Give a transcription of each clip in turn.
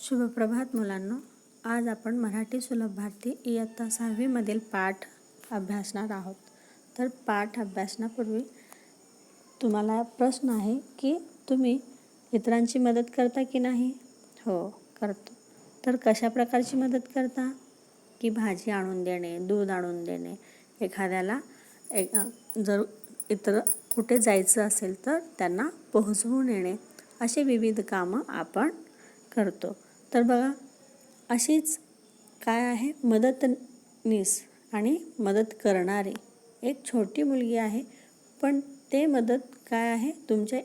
शुभप्रभात मुलांनो. आज आपण मराठी सुलभ भारती इयत्ता सहावीमधील पाठ अभ्यासणार आहोत. तर पाठ अभ्यासण्यापूर्वी तुम्हाला प्रश्न आहे की तुम्ही इतरांची मदत करता की नाही? हो करतो. तर कशा प्रकारची मदत करता? की भाजी आणून देणे दूध आणून देणे. एखाद्याला एक जर इतर कुठे जायचं असेल तर त्यांना पोहोचवून येणे. असे विविध कामं आपण करतो. तर बघा अशीच काय आहे? मदतनीस आणि मदत करणारी. एक छोटी मुलगी आहे पण ते मदत काय आहे? तुमच्या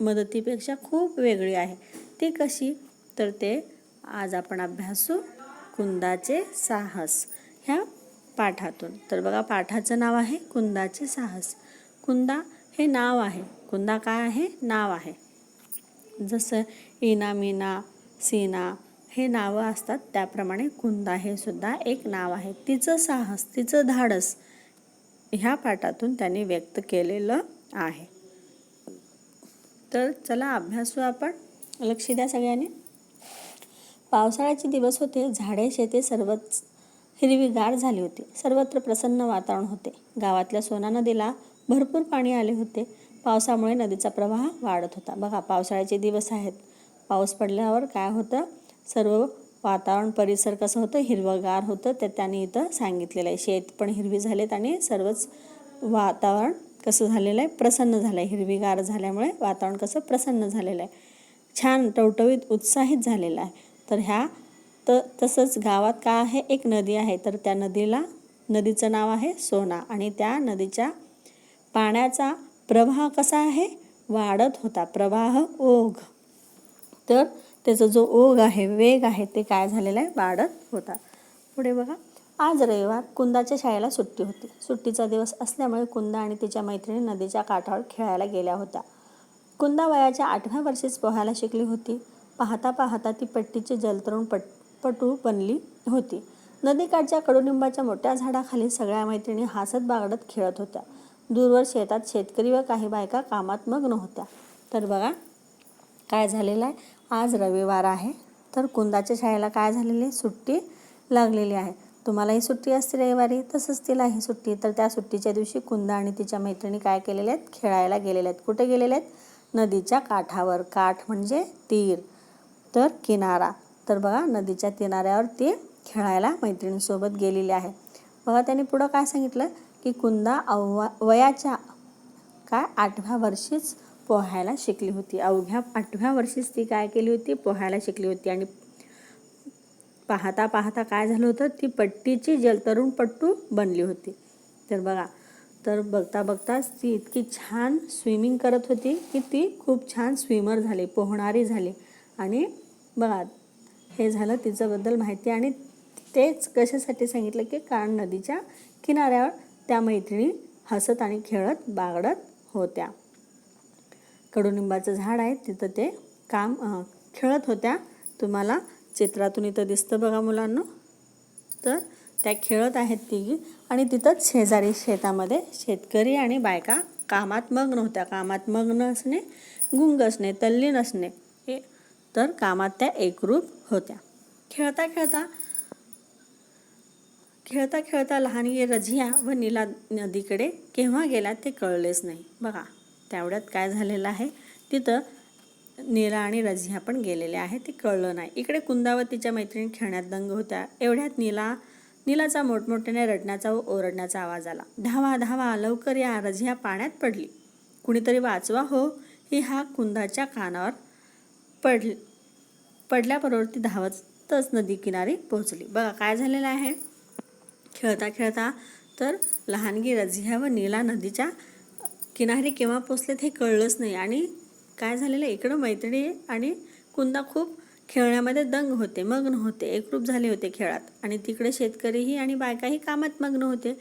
मदतीपेक्षा खूप वेगळी आहे. ती कशी? तर ते आज आपण अभ्यासू कुंदाचे साहस ह्या पाठातून. तर बघा पाठाचं नाव आहे कुंदाचे साहस. कुंदा हे नाव आहे. कुंदा काय आहे? नाव आहे. जसं इना मीना सीना हे नावं असतात. त्याप्रमाणे कुंदा हे सुद्धा एक नाव आहे. तिचं साहस तिचं धाडस ह्या पाठातून त्यांनी व्यक्त केलेलं आहे. तर चला अभ्यासू आपण. लक्ष द्या सगळ्यांनी. पावसाळ्याचे दिवस होते. झाडे शेते सर्वच हिरवीगार झाली होती. सर्वत्र प्रसन्न वातावरण होते. गावातल्या सोना नदीला भरपूर पाणी आले होते. पावसामुळे नदीचा प्रवाह वाढत होता. बघा पावसाळ्याचे दिवस आहेत. पाऊस पडल्यावर काय होतं? सर्व वातावरण परिसर कसं होतं? हिरवंगार होतं ते त्यांनी इथं सांगितलेलं आहे. शेत पण हिरवी झालेत आणि सर्वच वातावरण कसं झालेलं आहे? प्रसन्न झालं आहे हिरवीगार झाल्यामुळे वातावरण कसं प्रसन्न झालेलं आहे. छान टवटवीत उत्साहित झालेलं आहे. तर ह्या त तसंच गावात काय आहे? एक नदी आहे. तर त्या नदीला नदीचं नाव आहे सोना. आणि त्या नदीच्या पाण्याचा प्रवाह कसा आहे? वाढत होता. प्रवाह ओघ. तर त्याचा जो ओघ आहे वेग आहे ते काय झालेलं आहे? वाढत होता. पुढे बघा. आज रविवार कुंदाच्या शाळेला सुट्टी होती. सुट्टीचा दिवस असल्यामुळे कुंदा आणि तिच्या मैत्रिणी नदीच्या काठावर खेळायला गेल्या होत्या. कुंदा वयाच्या आठव्या वर्षीच पोहायला शिकली होती. पाहता पाहता ती पट्टीची जलतरुण पट पटू बनली होती. नदीकाठच्या कडुनिंबाच्या मोठ्या झाडाखाली सगळ्या मैत्रिणी हसत बागडत खेळत होत्या. दूरवर शेतात शेतकरी व काही बायका कामात मग्न होत्या. तर बघा काय झालेलं आहे? आज रविवार आहे. तर कुंदाच्या शाळेला काय झालेली आहे? सुट्टी लागलेली आहे. तुम्हालाही सुट्टी असते रविवारी? तसंच तिलाही सुट्टी तर त्या सुट्टीच्या दिवशी कुंदा आणि तिच्या मैत्रिणी काय केलेल्या आहेत? खेळायला गेलेल्या आहेत. कुठे गेलेल्या आहेत? नदीच्या काठावर. काठ म्हणजे तीर. तर किनारा. तर बघा नदीच्या किनाऱ्यावर ती खेळायला मैत्रिणींसोबत गेलेली आहे बघा त्यांनी पुढं काय सांगितलं? की कुंदा अव्वा वयाच्या काय? आठव्या वर्षीच पोहायला शिकली होती. अवघ्या आठव्या वर्षीच ती काय केली होती? पोहायला शिकली होती. आणि पाहता पाहता काय झालं होतं? ती पट्टीची जलतरुण पट्टू बनली होती. तर बघा तर बघता बघताच ती इतकी छान स्विमिंग करत होती की ती खूप छान स्विमर झाली पोहणारी झाली. आणि बघा हे झालं तिच्याबद्दल माहिती आणि तेच कशासाठी सांगितलं की कारण नदीच्या किनाऱ्यावर त्या मैत्रिणी हसत आणि खेळत बागडत होत्या. कडुनिंबाचं झाड आहे तिथं ते काम खेळत होत्या. तुम्हाला चित्रातून इथं दिसतं बघा मुलांना. तर त्या खेळत आहेत तिघी. आणि तिथंच शेजारी शेतामध्ये शेतकरी आणि बायका कामात मग्न होत्या. कामात मग्न असणे गुंग असणे तल्लीन असणे हे तर कामात त्या एकरूप होत्या. खेळता खेळता खेळता खेळता लहान रझिया व नीला नदीकडे केव्हा गेला ते कळलेच नाही. बघा तेवढ्यात काय झालेलं आहे? तिथं नीला आणि रझिया पण गेलेले आहे ते कळलं नाही. इकडे कुंदावतीच्या मैत्रिणी खेळण्यात दंग होत्या. एवढ्यात नीला नीलाचा मोठमोठ्याने रडण्याचा व ओरडण्याचा आवाज आला. धावा धावा लवकर या रझिया पाण्यात पडली. कुणीतरी वाचवा हो ही हा कुंदाच्या कानावर पड पडल्याबरोबर ती धावतच नदी किनारी पोहोचली. बघा काय झालेलं आहे? खेळता खेळता तर लहानगी रझिया व नीला नदीच्या किनारी केव्हा पोचलेत हे कळलंच नाही. आणि काय झालेलं इकडं मैत्रिणी आणि कुंदा खूप खेळण्यामध्ये दंग होते मग्न होते एकरूप झाले होते खेळात. आणि तिकडे शेतकरीही आणि बायकाही कामात मग्न होते.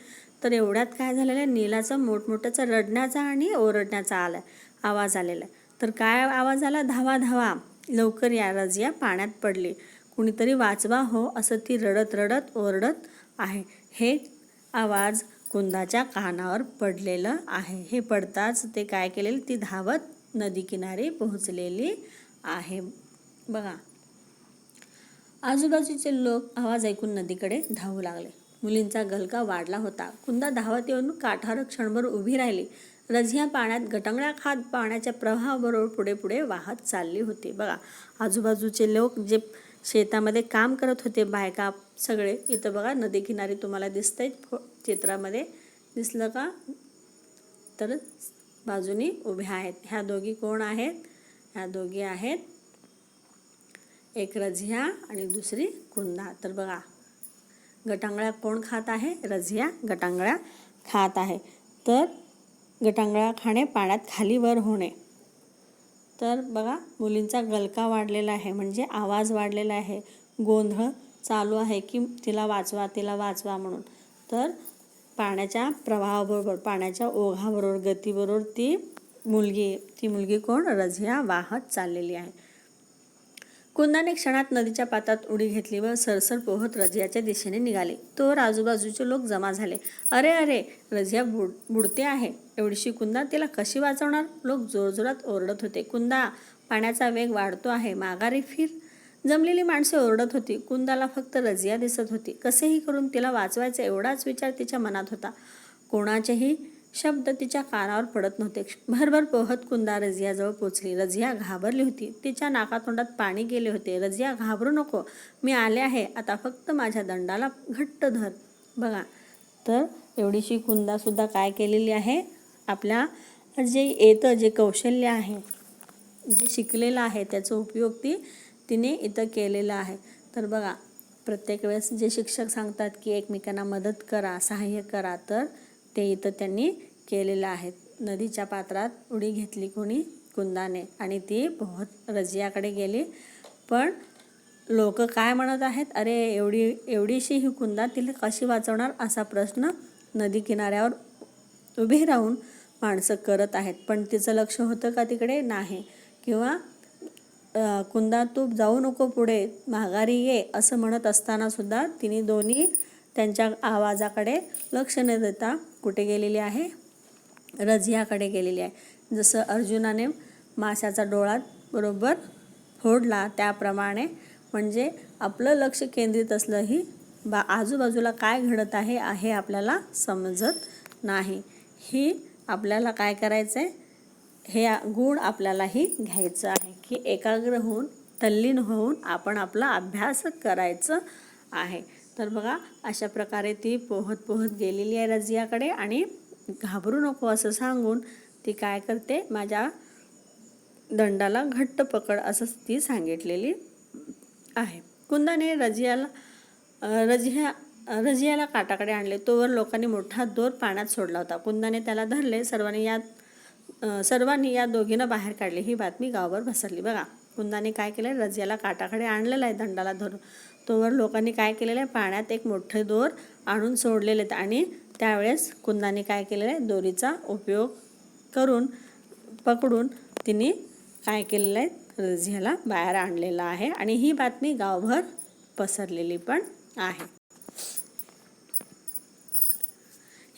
तर एवढ्यात काय झालेलं आहे? नीलाचा मोठमोठ्याचा रडण्याचा आणि ओरडण्याचा आला आवाज आलेला आहे. तर काय आवाज आला? धावा धावा लवकर या रजिया पाण्यात पडली. कुणीतरी वाचवा हो असं ती रडत रडत ओरडत आहे. हे आवाज कुंदाच्या कानावर पडलेलं आहे. हे पडताच ते काय केलेलं? ती धावत नदी किनारी पोहोचलेली आहे. बघा. आजूबाजूचे लोक आवाज ऐकून नदीकडे धावू लागले. मुलींचा गलका वाढला होता. कुंदा धावत येऊन काठावर क्षणभर उभी राहिली. रझिया पाण्यात गटंगळ्या खात पाण्याच्या प्रवाहाबरोबर पुढे पुढे वाहत चालली होती. बघा. आजूबाजूचे लोक जे शेतामध्ये काम करत होते बायका सगळे. इथं बघा नदी किनारी तुम्हाला दिसतंय. फो चित्रामध्ये दिसलं का? तर बाजूनी उभ्या आहेत. ह्या दोघी कोण आहेत? ह्या दोघी आहेत एक रझिया आणि दुसरी कुंदा. तर बघा गटांगळ्या कोण खात आहे? रझिया गटांगळ्या खात आहे. तर गटांगळ्या खाणे पाण्यात खाली वर होणे. तर बघा मुलींचा गलका वाढलेला आहे. म्हणजे आवाज वाढलेला आहे. गोंधळ चालू आहे की तिला वाचवा तिला वाचवा म्हणून. तर पाण्याच्या प्रवाहाबरोबर पाण्याच्या ओघाबरोबर गतीबरोबर ती मुलगी ती मुलगी कोण? रझिया वाहत चाललेली आहे. कुंदाने क्षणात नदीच्या पातात उडी घेतली व सरसर पोहत रजियाच्या दिशेने निघाले. तोवर आजूबाजूचे लोक जमा झाले. अरे अरे रजिया बुड बुडते आहे. एवढीशी कुंदा तिला कशी वाचवणार? लोक जोरजोरात ओरडत होते. कुंदा पाण्याचा वेग वाढतो आहे. माघारी फिर. जमलेली माणसे ओरडत होती. कुंदाला फक्त रजिया दिसत होती. कसेही करून तिला वाचवायचा एवढाच विचार तिच्या मनात होता. कोणाचेही शब्द तिच्या कानावर पडत नव्हते. भरभर पोहत कुंदा रजियाजवळ पोचली. रजिया घाबरली होती. तिच्या नाकातोंडात पाणी गेले होते. रजिया घाबरू नको. मी आले आहे. आता फक्त माझ्या दंडाला घट्ट धर. बघा तर एवढीशी कुंदासुद्धा काय केलेली आहे? आपल्या जे येतं जे कौशल्य आहे जे शिकलेलं आहे त्याचा उपयोग ती तिने इथं केलेला आहे. तर बघा प्रत्येक वेळेस जे शिक्षक सांगतात की एकमेकांना मदत करा सहाय्य करा तर ते इथं त्यांनी केलेलं आहे. नदीच्या पात्रात उडी घेतली कोणी? कुंदाने. आणि ती पोहत रजियाकडे गेली. पण लोक काय म्हणत आहेत? अरे एवढी एवढीशी ही कुंदा तिला कशी वाचवणार असा प्रश्न नदी किनाऱ्यावर उभे राहून माणसं करत आहेत. पण तिचं लक्ष होतं का तिकडे? नाही. किंवा कुंदा तू जाऊ नको पुढे माघारी ये असं म्हणत असताना सुद्धा तिने दोन्ही त्यांच्या आवाजाकडे लक्ष न देता कुठे गेलेली आहे? रझियाकडे गेलेली आहे. जसं अर्जुनाने माशाचा डोळा बरोबर फोडला त्याप्रमाणे म्हणजे आपलं लक्ष केंद्रित असलंही बा आजूबाजूला काय घडत आहे हे आपल्याला समजत नाही. ही आपल्याला काय करायचं आहे हे गुण आपल्यालाही घ्यायचं आहे की एकाग्र होऊन तल्लीन होऊन आपण आपला अभ्यास करायचं आहे. तर बघा अशा प्रकारे ती पोहत पोहत गेलेली आहे रजियाकडे आणि घाबरू नको असं सांगून ती काय करते माझ्या दंडाला घट्ट पकड असं ती सांगितलेली आहे. कुंदाने रजियाला रजिया रजियाला काटाकडे आणले. तोवर लोकांनी मोठा दोर पाण्यात सोडला होता. कुंदाने त्याला धरले. सर्वांनी यात सर्वांनी या दोघींना बाहेर काढले. ही बातमी गावभर पसरली. बघा कुंदाने काय केलं? रजियाला काटाकडे आणलेलं आहे दंडाला धरून. तोवर लोकांनी काय केलेलं आहे? पाण्यात एक मोठे दोर आणून सोडलेले आहेत आणि त्यावेळेस कुंदाने काय केलेलं आहे? दोरीचा उपयोग करून पकडून तिने काय केलेलं आहे? रझियाला बाहेर आणलेलं आहे आणि ही बातमी गावभर पसरलेली पण आहे.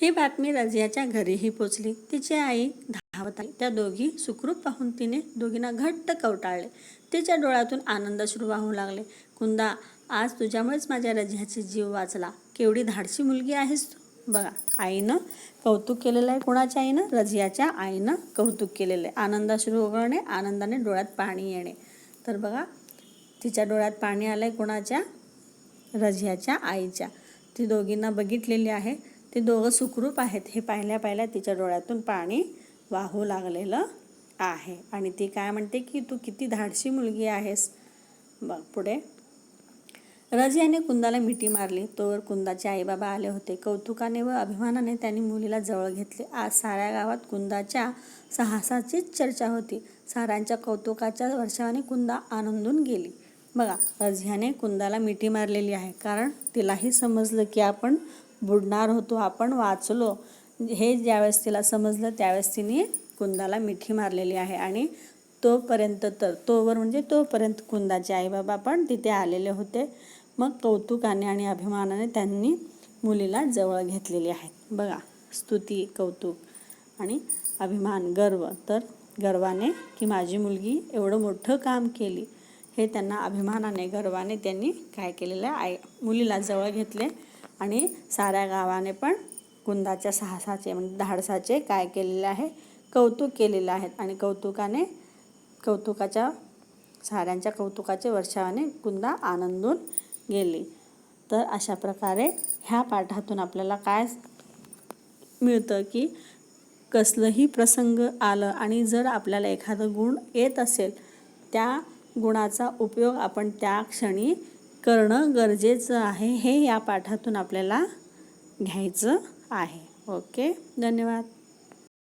ही बातमी रजियाच्या घरीही पोचली. तिची आई धावत आली. त्या दोघी सुखरूप पाहून तिने दोघींना घट्ट कवटाळले. तिच्या डोळ्यातून आनंदाश्रू वाहू लागले. कुंदा आज तुझ्यामुळेच माझ्या रजियाची जीव वाचला. केवढी धाडशी मुलगी आहेस तू. बघा आईनं कौतुक केलेलं आहे कोणाच्या आईनं? रजियाच्या आईनं कौतुक केलेलं आहे. आनंदाश्रू ओघळणे आनंदाने डोळ्यात पाणी येणे. तर बघा तिच्या डोळ्यात पाणी आलं आहे कोणाच्या? रजियाच्या आईच्या. ती दोघींना बघितलेली आहे. ते दोघं सुखरूप आहेत. हे पाहिल्या पाहिल्या तिच्या डोळ्यातून पाणी वाहू लागलेलं आहे. आणि ती काय म्हणते की तू किती धाडशी मुलगी आहेस. बघ पुढे. रजियाने कुंदाला मिठी मारली. तोवर कुंदाचे आईबाबा आले होते. कौतुकाने व अभिमानाने त्यांनी मुलीला जवळ घेतले. आज साऱ्या गावात कुंदाच्या साहसाचीच चर्चा होती. साऱ्यांच्या कौतुकाच्या वर्षाने कुंदा आनंदून गेली. बघा रजियाने कुंदाला मिठी मारलेली आहे. कारण तिलाही समजलं की आपण बुडणार होतो आपण वाचलो. हे ज्यावेळेस तिला समजलं त्यावेळेस तिने कुंदाला मिठी मारलेली आहे. आणि तोपर्यंत तर तोवर म्हणजे तोपर्यंत कुंदाचे आईबाबा पण तिथे आलेले होते. मग कौतुकाने आणि अभिमानाने त्यांनी मुलीला जवळ घेतलेली आहेत. बघा स्तुती कौतुक आणि अभिमान गर्व. तर गर्वाने की माझी मुलगी एवढं मोठं काम केली हे त्यांना अभिमानाने गर्वाने त्यांनी काय केलेलं आहे? मुलीला जवळ घेतले आणि साऱ्या गावाने पण कुंदाच्या साहसाचे म्हणजे धाडसाचे काय केलेले आहे? कौतुक केलेलं आहे आणि कौतुकाने कौतुकाच्या साऱ्यांच्या कौतुकाचे वर्षावाने कुंदा आनंदून गेली. तर अशा प्रकारे ह्या पाठातून आपल्याला काय मिळतं की कसलंही प्रसंग आलं आणि जर आपल्याला एखादं गुण येत असेल त्या गुणाचा उपयोग आपण त्या क्षणी करणं गरजेचं आहे हे या पाठातून आपल्याला घ्यायचं आहे. ओके? धन्यवाद.